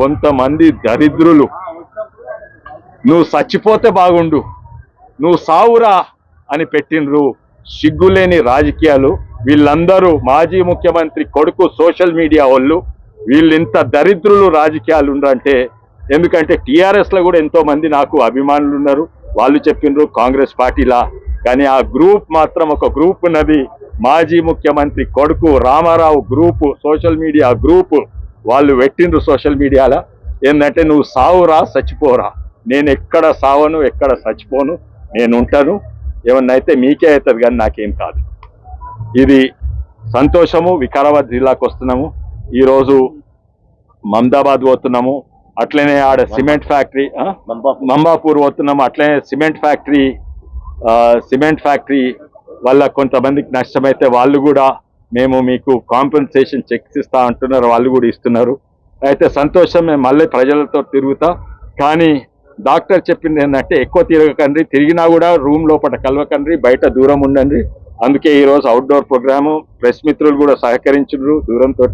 కొంతమంది దరిద్రులు. నువ్వు చచ్చిపోతే బాగుండు. నువ్వు సావురా అని పెట్టినరు సిగ్గులేని రాజకీయాలు. వీళ్ళందరూ మాజీ ముఖ్యమంత్రి కొడుకు సోషల్ మీడియా వాళ్ళు. వీళ్ళు ఇంత దరిద్రులు రాజకీయాలు ఉండంటే ఎందుకంటే టీఆర్ఎస్లో కూడా ఎంతో మంది నాకు అభిమానులు ఉన్నారు. వాళ్ళు చెప్పినారు కాంగ్రెస్ పార్టీలా. కానీ ఆ గ్రూప్ మాత్రం ఒక గ్రూప్ ఉన్నది. మాజీ ముఖ్యమంత్రి కొడుకు Ramarao group social media group. వాళ్ళు పెట్టిండ్రు సోషల్ మీడియాలో ఏంటంటే నువ్వు సావురా చచ్చిపోరా. నేను ఎక్కడ సావను ఎక్కడ చచ్చిపోను. నేను ఉంటాను. ఏమన్నా అయితే మీకే అవుతుంది కానీ నాకేం కాదు. ఇది సంతోషము వికారాబాద్ జిల్లాకు వస్తున్నాము. ఈరోజు మమదాబాద్ పోతున్నాము. అట్లనే ఆడ సిమెంట్ ఫ్యాక్టరీ? మంబాపూర్. పోతున్నాము. అట్లనే సిమెంట్ ఫ్యాక్టరీ సిమెంట్ ఫ్యాక్టరీ వల్ల కొంతమందికి నష్టమైతే వాళ్ళు కూడా మేము మీకు కాంపెన్సేషన్ చెక్స్ ఇస్తా అంటున్నారు వాళ్ళు కూడా ఇస్తున్నారు. అయితే సంతోషం మేము మళ్ళీ ప్రజలతో తిరుగుతా. కానీ డాక్టర్ చెప్పింది ఏంటంటే ఎక్కువ తిరగకండి తిరిగినా కూడా రూమ్ లోపల కలవకండి బయట దూరం ఉండండి. అందుకే ఈరోజు అవుట్డోర్ ప్రోగ్రాము ప్రెస్ మిత్రులు కూడా సహకరించారు దూరంతో